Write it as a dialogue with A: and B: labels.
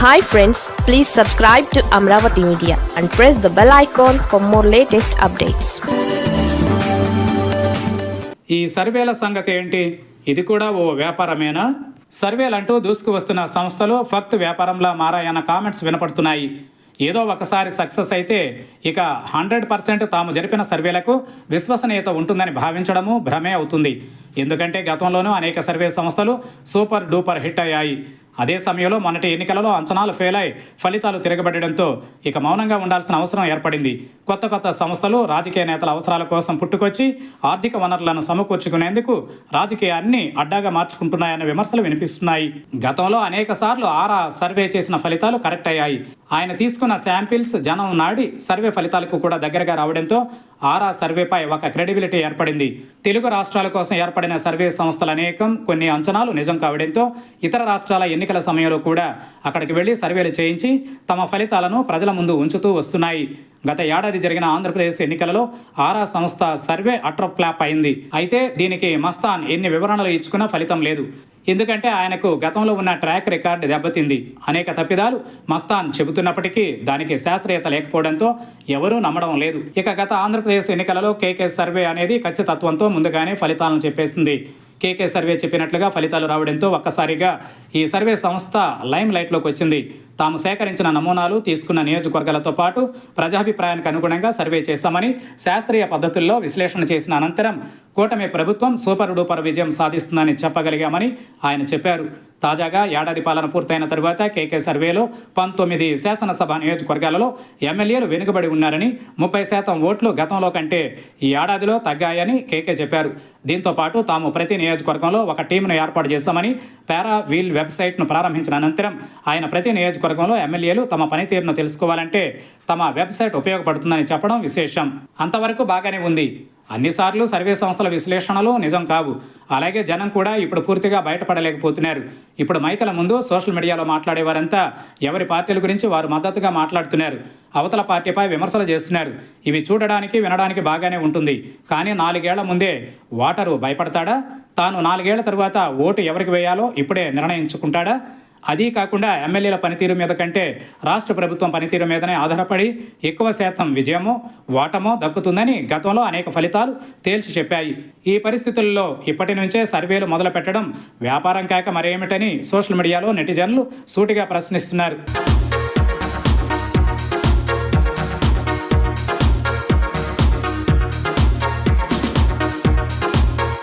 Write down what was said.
A: Hi friends please subscribe to Amaravati media and press the bell icon for more latest updates
B: ఈ సర్వేల సంగతి ఏంటి? ఇది కూడా ఓ వ్యాపారమేనా? సర్వేలంటూ దూసుకు వస్తున్న సంస్థలు ఫక్త్ వ్యాపారంలా మారాయన్న కామెంట్స్ వినపడుతున్నాయి. ఏదో ఒకసారి సక్సెస్ అయితే ఇక హండ్రెడ్ పర్సెంట్ తాము జరిపిన సర్వేలకు విశ్వసనీయత ఉంటుందని భావించడము భ్రమే అవుతుంది. ఎందుకంటే గతంలోనూ అనేక సర్వే సంస్థలు సూపర్ డూపర్ హిట్ అయ్యాయి. అదే సమయంలో మొన్నటి ఎన్నికలలో అంచనాలు ఫెయిల్ అయి ఫలితాలు తిరగబడడంతో ఇక మౌనంగా ఉండాల్సిన అవసరం ఏర్పడింది. కొత్త కొత్త సంస్థలు రాజకీయ నేతల అవసరాల కోసం పుట్టుకొచ్చి ఆర్థిక వనరులను సమకూర్చుకునేందుకు రాజకీయాన్ని అడ్డాగా మార్చుకుంటున్నాయన్న విమర్శలు వినిపిస్తున్నాయి. గతంలో అనేక సార్లు ఆరా సర్వే చేసిన ఫలితాలు కరెక్ట్ అయ్యాయి. ఆయన తీసుకున్న శాంపిల్స్ జనం నాడి సర్వే ఫలితాలకు కూడా దగ్గరగా రావడంతో ఆరా సర్వేపై ఒక క్రెడిబిలిటీ ఏర్పడింది. తెలుగు రాష్ట్రాల కోసం ఏర్పడిన సర్వే సంస్థలు అనేకం కొన్ని అంచనాలు నిజం కావడంతో ఇతర రాష్ట్రాల ఎన్నికల సమయంలో కూడా అక్కడికి వెళ్ళి సర్వేలు చేయించి తమ ఫలితాలను ప్రజల ముందు ఉంచుతూ వస్తున్నాయి. గత ఏడాది జరిగిన ఆంధ్రప్రదేశ్ ఎన్నికలలో ఆరా సంస్థ సర్వే అట్రప్లాప్ అయింది. అయితే దీనికి మస్తాన్ ఎన్ని వివరణలు ఇచ్చుకున్నా ఫలితం లేదు. ఎందుకంటే ఆయనకు గతంలో ఉన్న ట్రాక్ రికార్డు దెబ్బతింది. అనేక తప్పిదాలు మస్తాన్ చెబుతున్నప్పటికీ దానికి శాస్త్రీయత లేకపోవడంతో ఎవరూ నమ్మడం లేదు. ఇక గత ఆంధ్రప్రదేశ్ ఎన్నికలలో కేకే సర్వే అనేది ఖచ్చితత్వంతో ముందుగానే ఫలితాలను చెప్పేసింది. కేకే సర్వే చెప్పినట్లుగా ఫలితాలు రావడంతో ఒక్కసారిగా ఈ సర్వే సంస్థ లైమ్ లైట్లోకి వచ్చింది. తాము సేకరించిన నమూనాలు తీసుకున్న నియోజకవర్గాలతో పాటు ప్రజాభిప్రాయానికి అనుగుణంగా సర్వే చేశామని శాస్త్రీయ పద్ధతుల్లో విశ్లేషణ చేసిన అనంతరం కూటమి ప్రభుత్వం సూపర్ డూపర్ విజయం సాధిస్తుందని చెప్పగలిగామని ఆయన చెప్పారు. తాజాగా ఏడాది పాలన పూర్తయిన తరువాత కేకే సర్వేలో పంతొమ్మిది శాసనసభ నియోజకవర్గాలలో ఎమ్మెల్యేలు వెనుకబడి ఉన్నారని ముప్పై శాతం ఓట్లు గతంలో కంటే ఈ ఏడాదిలో తగ్గాయని కేకే చెప్పారు. దీంతో పాటు తాము ప్రతి నియోజకవర్గంలో ఒక టీంను ఏర్పాటు చేశామని పారా వీల్ వెబ్సైట్ను ప్రారంభించిన అనంతరం ఆయన ప్రతి నియోజకవర్గంలో ఎమ్మెల్యేలు తమ పనితీరును తెలుసుకోవాలంటే తమ వెబ్సైట్ ఉపయోగపడుతుందని చెప్పడం విశేషం. అంతవరకు బాగానే ఉంది. అన్నిసార్లు సర్వే సంస్థల విశ్లేషణలు నిజం కావు. అలాగే జనం కూడా ఇప్పుడు పూర్తిగా బయటపడలేకపోతున్నారు. ఇప్పుడు మైకల ముందు సోషల్ మీడియాలో మాట్లాడేవారంతా ఎవరి పార్టీల గురించి వారు మద్దతుగా మాట్లాడుతున్నారు. అవతల పార్టీపై విమర్శలు చేస్తున్నారు. ఇవి చూడడానికి వినడానికి బాగానే ఉంటుంది. కానీ నాలుగేళ్ళ ముందే ఓటరు భయపడతాడా? తాను నాలుగేళ్ళ తరువాత ఓటు ఎవరికి వేయాలో ఇప్పుడే నిర్ణయించుకుంటాడా? అదీ కాకుండా ఎమ్మెల్యేల పనితీరు మీద కంటే రాష్ట్ర ప్రభుత్వం పనితీరు మీదనే ఆధారపడి ఎక్కువ శాతం విజయమో ఓటమో దక్కుతుందని గతంలో అనేక ఫలితాలు తేల్చి చెప్పాయి. ఈ పరిస్థితుల్లో ఇప్పటి నుంచే సర్వేలు మొదలు పెట్టడం వ్యాపారం కాక మరేమిటని సోషల్ మీడియాలో నెటిజన్లు సూటిగా ప్రశ్నిస్తున్నారు.